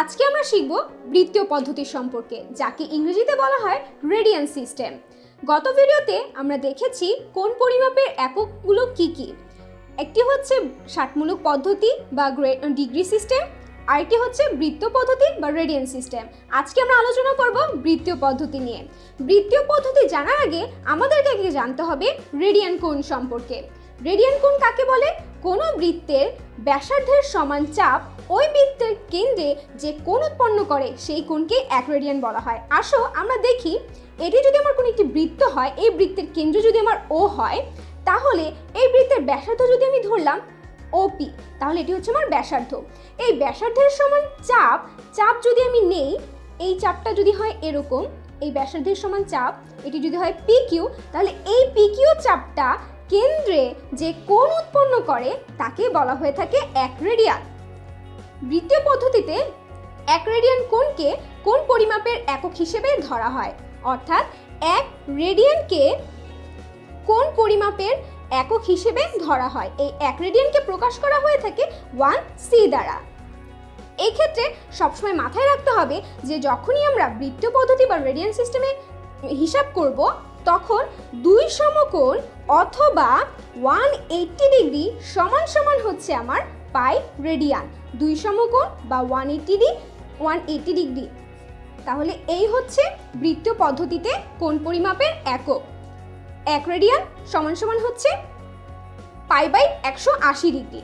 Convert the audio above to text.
আজকে আমরা শিখব বৃত্তীয় পদ্ধতি সম্পর্কে, যাকে ইংরেজিতে বলা হয় রেডিয়ান সিস্টেম গত ভিডিওতে আমরা দেখেছি কোন পরিমাপের এককগুলো কি কি। একটি হচ্ছে ষাটমূলক পদ্ধতি বা ডিগ্রি সিস্টেম আরেকটি হচ্ছে বৃত্ত পদ্ধতি বা রেডিয়ান সিস্টেম আজকে আমরা আলোচনা করব বৃত্তীয় পদ্ধতি নিয়ে। বৃত্তীয় পদ্ধতি জানার আগে আমাদেরকে আগে জানতে হবে রেডিয়ান কোণ সম্পর্কে। রেডিয়ান কোণ কাকে বলে? কোনো বৃত্তের ব্যাসার্ধের সমান চাপ ওই বৃত্তের কেন্দ্রে যে কোণ উৎপন্ন করে, সেই কোণকে এক রেডিয়ান বলা হয়। আসো, আমরা দেখি, এটি যদি আমার কোনো একটি বৃত্ত হয়, এই বৃত্তের কেন্দ্র যদি আমার ও হয়, তাহলে এই বৃত্তের ব্যাসার্ধ যদি আমি ধরলাম ওপি তাহলে এটি হচ্ছে আমার ব্যাসার্ধ। এই ব্যাসার্ধের সমান চাপ চাপ যদি আমি নেই, এই চাপটা যদি হয় এরকম, এই ব্যাসার্ধের সমান চাপ, এটি যদি হয় পি কিউ তাহলে এই পি কিউ চাপটা কেন্দ্রে যে কোণ উৎপন্ন করে, তাকে বলা হয়ে থাকে এক রেডিয়ান বৃত্তীয় পদ্ধতিতে এক রেডিয়ান কোণকে কোন পরিমাপের একক হিসেবে ধরা হয়। অর্থাৎ এক রেডিয়ানকে কোন পরিমাপের একক হিসেবে ধরা হয়। এই এক রেডিয়ানকে প্রকাশ করা হয়ে থাকে ওয়ান সি দ্বারা। এই ক্ষেত্রে সবসময় মাথায় রাখতে হবে যে যখনই আমরা বৃত্ত পদ্ধতি বা রেডিয়ান সিস্টেমে হিসাব করব, তখন দুই সমকোণ অথবা ওয়ান এইট্টি ডিগ্রি সমান সমান হচ্ছে আমার পাই রেডিয়ান। দুই সমকোণ বা one eighty D one eighty degree. তাহলে এই হচ্ছে বৃত্ত পদ্ধতিতে কোন পরিমাপের একক। এক রেডিয়ান সমান সমান হচ্ছে পাই বাই একশো আশি ডিগ্রি।